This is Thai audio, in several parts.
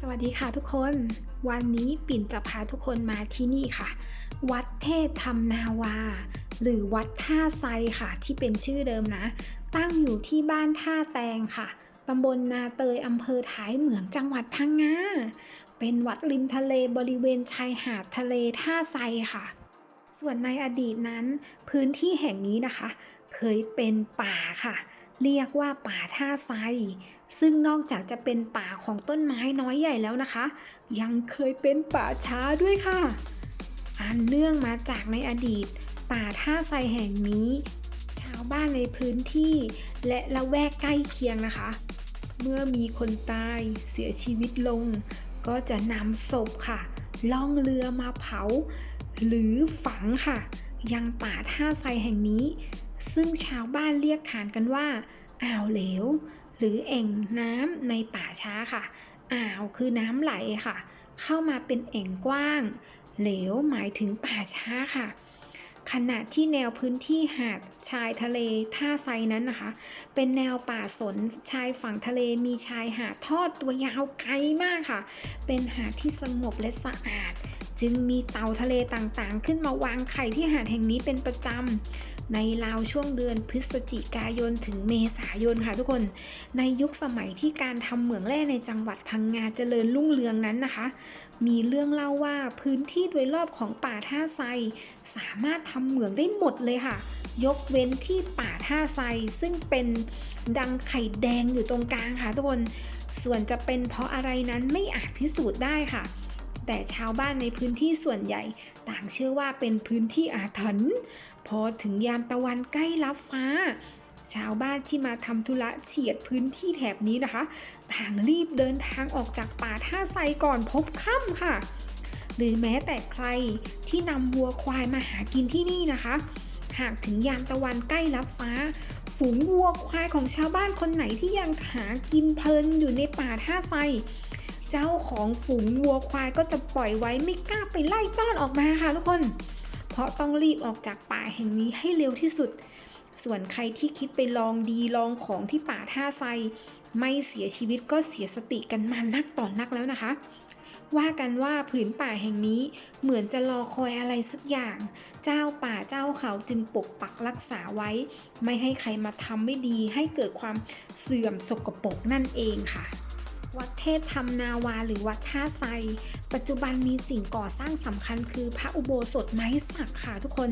สวัสดีค่ะทุกคน วันนี้ปิ่นจะพาทุกคนมาที่นี่ค่ะ วัดเทศธรรมนาวา หรือวัดท่าไซค่ะ ที่เป็นชื่อเดิมนะ ตั้งอยู่ที่บ้านท่าแตงค่ะตำบลนาเตยอำเภอท้ายเหมืองจังหวัดพังงาเป็นวัดริมทะเลบริเวณชายหาดทะเลท่าไซค่ะ ส่วนในอดีตนั้น พื้นที่แห่งนี้นะคะ เคยเป็นป่าค่ะ เรียกว่าป่าท่าไซ ซึ่งนอกจากจะเป็นป่าของต้นไม้น้อยใหญ่แล้วนะคะ ยังเคยเป็นป่าช้าด้วยค่ะ อันเนื่องมาจากในอดีต ป่าท่าไซแห่งนี้ ชาวบ้านในพื้นที่ และละแวกใกล้เคียงนะคะ เมื่อมีคนตายเสียชีวิตลง ก็จะนำศพค่ะ ล่องเรือมาเผา หรือฝังค่ะ ยังป่าท่าไซแห่งนี้ ซึ่งชาวบ้านเรียกขานกันว่าอ่าวเหลว หรือแอ่งน้ำในป่าช้าค่ะ อ่าวคือน้ำไหลค่ะ เข้ามาเป็นแอ่งกว้าง เหลวหมายถึงป่าช้าค่ะ ขณะที่แนวพื้นที่หาดชายทะเลท่าไซนั้นนะคะ เป็นแนวป่าสนชายฝั่งทะเลมีชายหาดทอดตัวยาวไกลมากค่ะ เป็นหาดที่สงบและสะอาด จึงมีเต่าทะเลต่างๆ ขึ้นมาวางไข่ที่หาดแห่งนี้เป็นประจำ ในราวช่วงเดือนพฤศจิกายนถึงเมษายนค่ะทุกคน ในยุคสมัยที่การทำเหมืองแร่ในจังหวัดพังงาเจริญรุ่งเรืองนั้นนะคะ มีเรื่องเล่าว่าพื้นที่โดยรอบของป่าท่าไซสามารถทำเหมืองได้หมดเลยค่ะ ยกเว้นที่ป่าท่าไซซึ่งเป็นดังไข่แดงอยู่ตรงกลางค่ะทุกคน ส่วนจะเป็นเพราะอะไรนั้นไม่อาจพิสูจน์ได้ค่ะแต่ชาวบ้านในพื้นที่ส่วนใหญ่ ต่างเชื่อว่าเป็นพื้นที่อาถรรพ์ พอถึงยามตะวันใกล้รับฟ้า ชาวบ้านที่มาทำธุระเฉียดพื้นที่แถบนี้นะคะ ต่างรีบเดินทางออกจากป่าท่าไซก่อนพบค่ำค่ะ หรือแม้แต่ใครที่นำวัวควายมาหากินที่นี่นะคะ หากถึงยามตะวันใกล้รับฟ้าฝูงวัวควายของชาวบ้านคนไหนที่ยังหากินเพลินอยู่ในป่าท่าไซเจ้าของฝูงวัวควายก็จะปล่อยไว้ไม่กล้าไปไล่ต้อนออกมาค่ะทุกคน ราะต้องรีบออกจากป่าแห่งนี้ให้เร็วที่สุด ส่วนใครที่คิดไปลองดีลองของที่ป่าท่าไซ ไม่เสียชีวิตก็เสียสติกันมานักต่อนนักแล้วนะคะ ว่ากันว่าผืนป่าแห่งนี้เหมือนจะรอคอยอะไรสักอย่าง เจ้าป่าเจ้าเขาจึงปกปักรักษาไว้ ไม่ให้ใครมาทำไม่ดีให้เกิดความเสื่อมสกปรกนั่นเองค่ะ วัดเทพธรรมนาวาหรือวัดท่าไซ ปัจจุบันมีสิ่งก่อสร้างสำคัญคือพระอุโบสถไม้สักค่ะทุกคน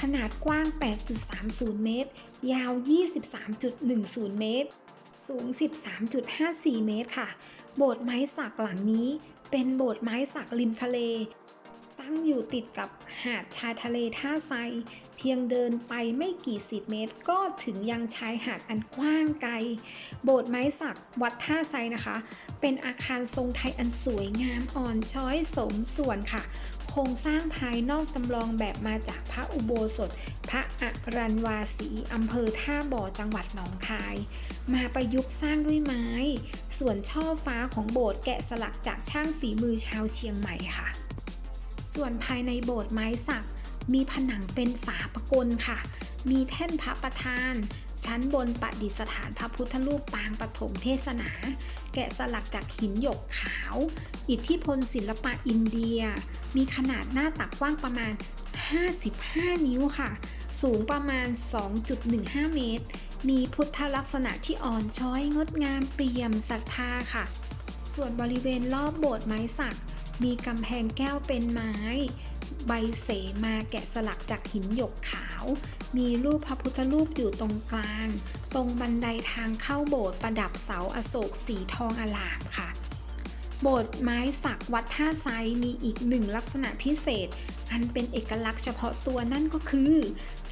ขนาดกว้าง 8.30 เมตร ยาว 23.10 เมตร สูง 13.54 เมตรค่ะ โบสถ์ไม้สักหลังนี้ เป็นโบสถ์ไม้สักริมทะเล ตั้งอยู่ติดกับหาดชายทะเลท่าไซ เพียงเดินไปไม่กี่สิบเมตร ก็ถึงยังชายหาดอันกว้างไกล โบสถ์ไม้สักวัดท่าไซนะคะ เป็นอาคารทรงไทยอันสวยงามอ่อนช้อยสมส่วนค่ะ โครงสร้างภายนอกจำลองแบบมาจากพระอุโบสถ พระอรันวาสีอำเภอท่าบ่อจังหวัดหนองคาย มาประยุกต์สร้างด้วยไม้ ส่วนช่อฟ้าของโบสถ์แกะสลักจากช่างฝีมือชาวเชียงใหม่ค่ะ ส่วนภายในโบสถ์ไม้สัก มีผนังเป็นฝาประกลค่ะ มีแท่นพระประธาน ชั้นบนประดิษฐานพระพุทธรูปปางปฐมเทศนา แกะสลักจากหินหยกขาว อิทธิพลศิลปะอินเดีย มีขนาดหน้าตักกว้างประมาณ 55 นิ้วค่ะ สูงประมาณ 2.15 เมตร มีพุทธลักษณะที่อ่อนช้อยงดงามเปี่ยมศรัทธาค่ะ ส่วนบริเวณรอบโบสถ์ไม้สัก มีกำแพงแก้วเป็นไม้ ใบเสมาแกะสลักจากหินหยกขาว มีรูปพระพุทธรูปอยู่ตรงกลาง ตรงบันไดทางเข้าโบสถ์ประดับเสาอโศกสีทองอลามค่ะ โบสถ์ไม้สักวัดท่าไซมีอีกหนึ่งลักษณะพิเศษ อันเป็นเอกลักษณ์เฉพาะตัวนั่นก็คือ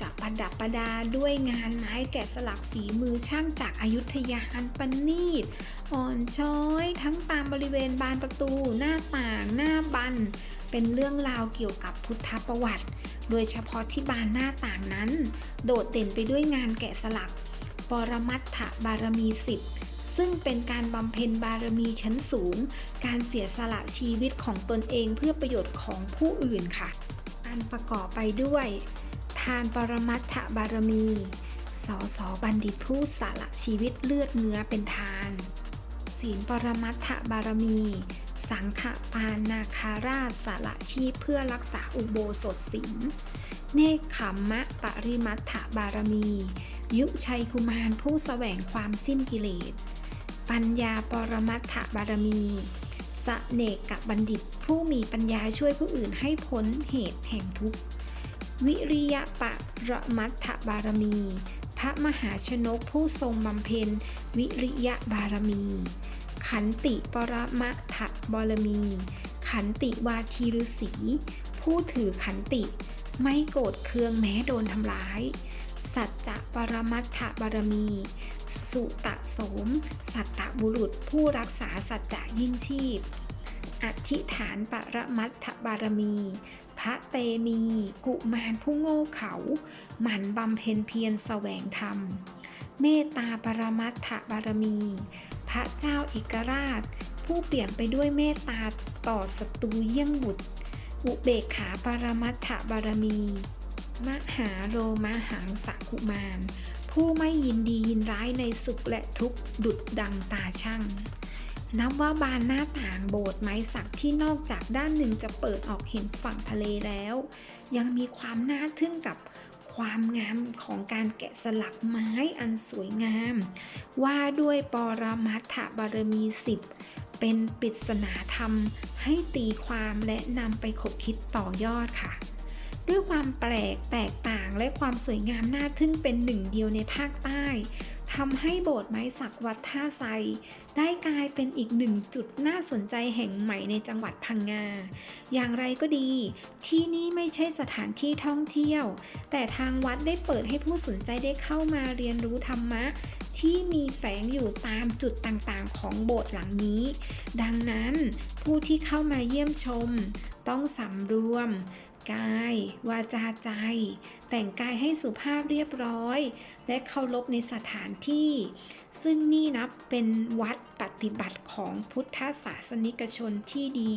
จะประดับประดาด้วยงานไม้แกะสลักฝีมือช่างจากอายุทยาอันประณีต อ่อนช้อยทั้งตามบริเวณบานประตู หน้าต่างหน้าบัน เป็นเรื่องราวเกี่ยวกับพุทธประวัติ โดยเฉพาะที่บานหน้าต่างนั้น โดดเด่นไปด้วยงานแกะสลัก ปรมัตถบารมีสิบ ซึ่งเป็นการบำเพ็ญบารมีชั้นสูง การเสียสละชีวิตของตนเองเพื่อประโยชน์ของผู้อื่นค่ะ อันประกอบไปด้วย ทานปรมัตถบารมีสอสอบัณฑิตผู้สละชีวิตเลือดเนื้อเป็นทาน ศีลปรมัตถบารมี สังฆปานาคาราชสละชีพเพื่อรักษาอุโบสถศีล เนคขมมะปริมัตถบารมียุชัยกุมารผู้แสวงความสิ้นกิเลส ปัญญาปรมัตถบารมี สเนกกับบัณฑิตผู้มีปัญญาช่วยผู้อื่นให้พ้นเหตุแห่งทุกข์ วิริยะปะระมัตถบารมี พระมหาชนกผู้ทรงบำเพ็ญ วิริยะบารมี ขันติปรมัตถบารมี ขันติวาทีฤษีผู้ถือขันติ ไม่โกรธเคืองแม้โดนทำร้าย สัจจะปรมัตถบารมี สุตะ สม สัตตบุรุษผู้รักษาสัจจะยิ่งชีพ อธิฐานปรมัตถบารมี พระเตมี กุมารผู้โง่เขา หมั่นบำเพ็ญเพียรแสวงธรรม เมตตาปรมัตถบารมี พระเจ้าเอกราช ผู้เปลี่ยนไปด้วยเมตตาต่อศัตรูเยี่ยงบุตร อุเบกขาปรมัตถบารมี มหาโรมหังสักุมาร ผู้ไม่ยินดียินร้ายในสุขและทุกข์ดุดดังตาช่างนับว่าบานหน้าต่างโบสถ์ไม้สักที่นอกจากด้านหนึ่งจะเปิดออกเห็นฝั่งทะเลแล้ว ยังมีความน่าทึ่งกับความงามของการแกะสลักไม้อันสวยงาม ว่าด้วยปรมัตถบารมีสิบเป็นปริศนาธรรมให้ตีความและนำไปขบคิดต่อยอดค่ะ ด้วยความแปลกแตกต่างและความสวยงามน่าทึ่งเป็นหนึ่งเดียวในภาคใต้ทำให้โบสถ์ไม้สักวัดท่าไซได้กลายเป็นอีกหนึ่งจุดน่าสนใจแห่งใหม่ในจังหวัดพังงา อย่างไรก็ดี ที่นี่ไม่ใช่สถานที่ท่องเที่ยว แต่ทางวัดได้เปิดให้ผู้สนใจได้เข้ามาเรียนรู้ธรรมะ ที่มีแฝงอยู่ตามจุดต่างๆ ของโบสถ์หลังนี้ ดังนั้นผู้ที่เข้ามาเยี่ยมชม ต้องสำรวม กาย วาจาใจ แต่งกายให้สุภาพเรียบร้อย และเคารพในสถานที่ ซึ่งนี่นับเป็นวัดปฏิบัติของพุทธศาสนิกชนที่ดี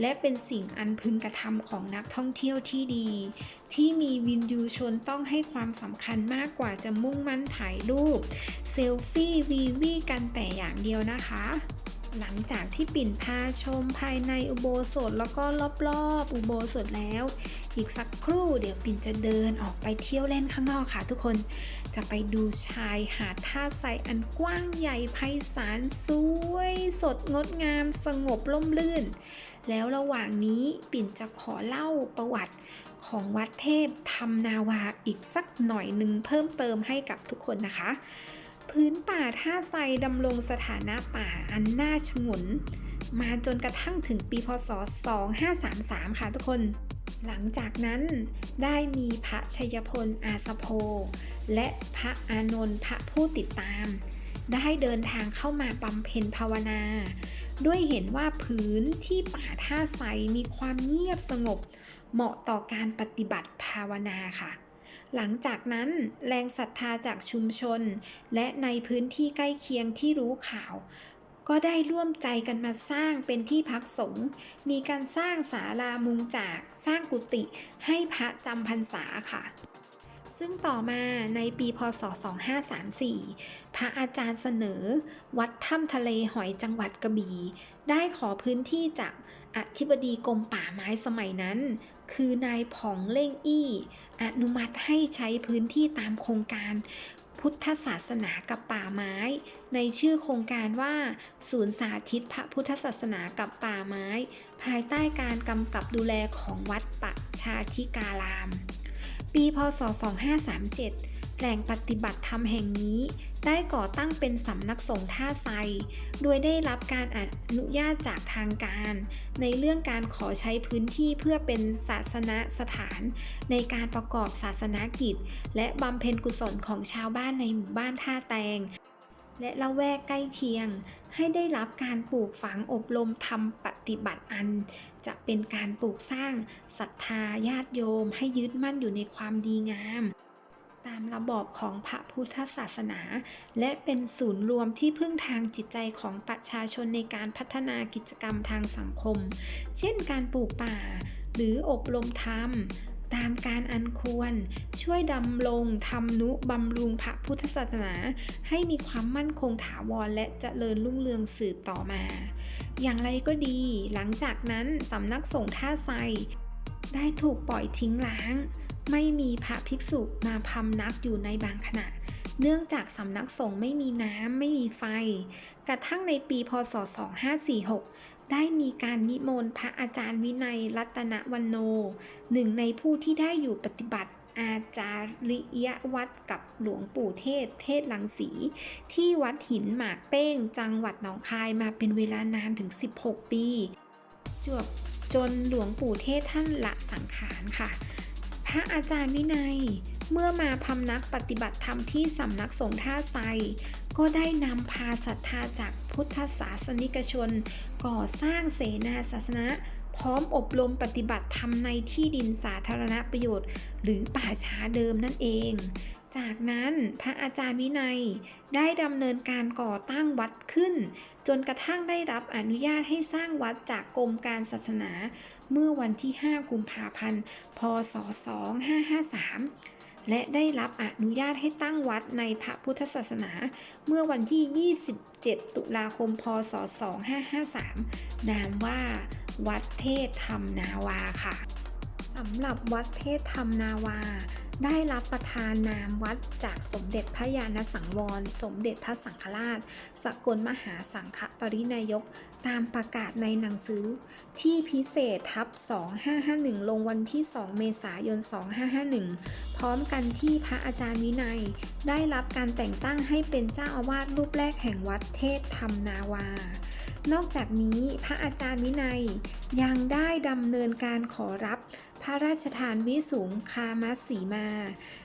และเป็นสิ่งอันพึงกระทำของนักท่องเที่ยวที่ดี ที่มีวินยูชนต้องให้ความสำคัญมากกว่าจะมุ่งมั่นถ่ายรูป เซลฟี่วีวีกันแต่อย่างเดียวนะคะ หลังจากที่ปิ่นพาชมภายในอุโบสถแล้วก็รอบๆ อุโบสถแล้ว อีกสักครู่เดี๋ยวปิ่นจะเดินออกไปเที่ยวเล่นข้างนอกค่ะทุกคน จะไปดูชายหาดท่าไซอันกว้างใหญ่ไพศาลสวย สดงดงามสงบร่มรื่น แล้วระหว่างนี้ปิ่นจะขอเล่าประวัติของวัดเทพธรรมนาวาอีกสักหน่อยหนึ่งเพิ่มเติมให้กับทุกคนนะคะ พื้นป่าท่าไซดำรงสถานะป่าอันน่าชงน มาจนกระทั่งถึงปีพศ 2533 ค่ะทุกคน หลังจากนั้นได้มีพระชัยพลอาสโพ และพระอานนท์พระผู้ติดตาม ได้เดินทางเข้ามาบำเพ็ญภาวนา ด้วยเห็นว่าพื้นที่ป่าท่าไซมีความเงียบสงบ เหมาะต่อการปฏิบัติภาวนาค่ะ หลังจากนั้นแรงศรัทธาจากชุมชน และในพื้นที่ใกล้เคียงที่รู้ข่าว ก็ได้ร่วมใจกันมาสร้างเป็นที่พักสงฆ์มีการสร้างศาลามุงจากสร้างกุฏิให้พระจำพรรษาค่ะซึ่งต่อมาในปีพศ 2534 พระอาจารย์เสนอ วัดถ้ำทะเลหอยจังหวัดกระบี่ ได้ขอพื้นที่จากอธิบดีกรมป่าไม้สมัยนั้น คือนายผ่องเล่งอี้อนุมัติให้ใช้พื้นที่ตามโครงการพุทธศาสนากับป่าไม้ ในชื่อโครงการว่าศูนย์สาธิตพระพุทธศาสนากับป่าไม้ ภายใต้การกำกับดูแลของวัดปะชาธิการาม ปีพศ 2537 แหล่งปฏิบัติธรรมแห่งนี้ ได้ก่อตั้งเป็นสำนักสงฆ์ท่าไซ โดยได้รับการอนุญาตจากทางการ ในเรื่องการขอใช้พื้นที่เพื่อเป็นศาสนสถาน ในการประกอบศาสนากิจ และบำเพ็ญกุศลของชาวบ้านในหมู่บ้านท่าแตง และละแวกใกล้เคียง ให้ได้รับการปลูกฝังอบรมทำปฏิบัติอัน จะเป็นการปลูกสร้างศรัทธาญาติโยมให้ยึดมั่นอยู่ในความดีงาม ตามระบอบของพระพุทธศาสนา และเป็นศูนย์รวมที่พึ่งทางจิตใจของประชาชนในการพัฒนากิจกรรมทางสังคม เช่นการปลูกป่า หรืออบรมธรรมตามการอันควรช่วยดำรงทำนุบำรุงพระพุทธศาสนา ให้มีความมั่นคงถาวรและเจริญรุ่งเรืองสืบต่อมา อย่างไรก็ดี หลังจากนั้นสำนักสงฆ์ท่าไซได้ถูกปล่อยทิ้งร้าง ไม่มีพระภิกษุมาพำนักอยู่ในบางขณะ เนื่องจากสำนักสงฆ์ไม่มีน้ำไม่มีไฟ กระทั่งในปีพศ 2546 ได้มีการนิมนต์พระอาจารย์วินัยรัตนวันโน หนึ่งในผู้ที่ได้อยู่ปฏิบัติอาจาริยวัดกับหลวงปู่เทศ เทศลังสี ที่วัดหินหมากเป้ง จังหวัดหนองคายมาเป็นเวลานานถึง 16 ปี จวบจนหลวงปู่เทศท่านละสังขารค่ะ ระอาจารย์วินัย เมื่อมาพำนักปฏิบัติธรรมที่สำนักสงฆ์ท่าไซก็ได้นำพาศรัทธาจากพุทธศาสนิกชน ก่อสร้างเสนาศาสนะพร้อมอบรมปฏิบัติธรรมในที่ดินสาธารณประโยชน์ หรือป่าช้าเดิมนั่นเอง จากนั้นพระอาจารย์วินัยได้ดำเนินการก่อตั้งวัดขึ้น จนกระทั่งได้รับอนุญาตให้สร้างวัดจากกรมการศาสนา เมื่อวันที่ 5 กุมภาพันธ์ พศ 2553 และได้รับอนุญาตให้ตั้งวัดในพระพุทธศาสนา เมื่อวันที่ 27 ตุลาคม พศ 2553 นามว่า วัดเทศธรรมนาวาค่ะสำหรับวัดเทศธรรมนาวา ได้รับประทานนามวัดจากสมเด็จพระยาณสังวร สมเด็จพระสังฆราช สกลมหาสังฆปรินายก ตามประกาศในหนังสือ ที่พิเศษทับ 2551 ลงวันที่ 2 เมษายน 2551 พร้อมกันที่พระอาจารย์วินัย ได้รับการแต่งตั้งให้เป็นเจ้าอาวาสรูปแรกแห่งวัดเทศธรรมนาวา นอกจากนี้พระอาจารย์วินัยยังได้ดำเนินการขอรับ พระราชทานวิสุงคามัสสีมา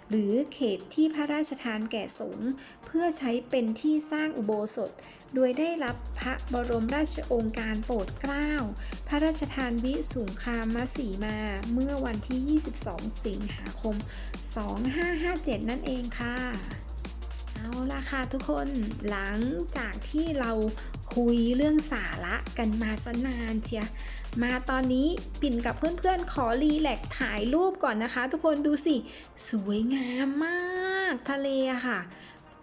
หรือเขตที่พระราชทานแก่สงฆ์เพื่อใช้เป็นที่สร้างอุโบสถ โดยได้รับพระบรมราชโองการโปรดเกล้า พระราชทานวิสุงคามสีมา เมื่อวันที่ 22 สิงหาคม 2557 นั่นเองค่ะเอาละค่ะทุกคนหลังจากที่เรา คุยเรื่องสาระกันมาสนานเชียมาตอนนี้ปิ่นกับเพื่อนๆ ขอรีแลกถ่ายรูปก่อนนะคะ ทุกคนดูสิ สวยงามมากทะเลค่ะ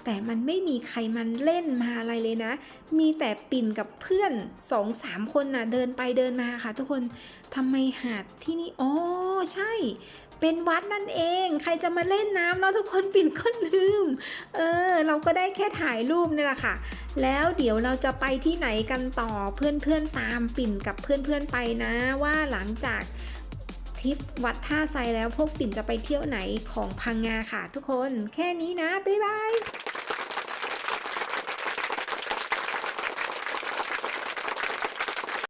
แต่มันไม่มีใครมันเล่นมาอะไรเลยนะ มีแต่ปิ่นกับเพื่อนสองสามคนน่ะเดินไปเดินมาค่ะ ทุกคนทำไมหาดที่นี่อ๋อใช่ เป็นวัดนั่นเอง ใครจะมาเล่นน้ำแล้วทุกคนปิ่นก็ลืม เออ เราก็ได้แค่ถ่ายรูปนี่แหละค่ะ แล้วเดี๋ยวเราจะไปที่ไหนกันต่อเพื่อนๆตามปิ่นกับเพื่อนๆไปนะ ว่าหลังจากทริปวัดท่าไซแล้วพวกปิ่นจะไปเที่ยวไหนของพังงาค่ะทุกคน แค่นี้นะ บ๊ายบาย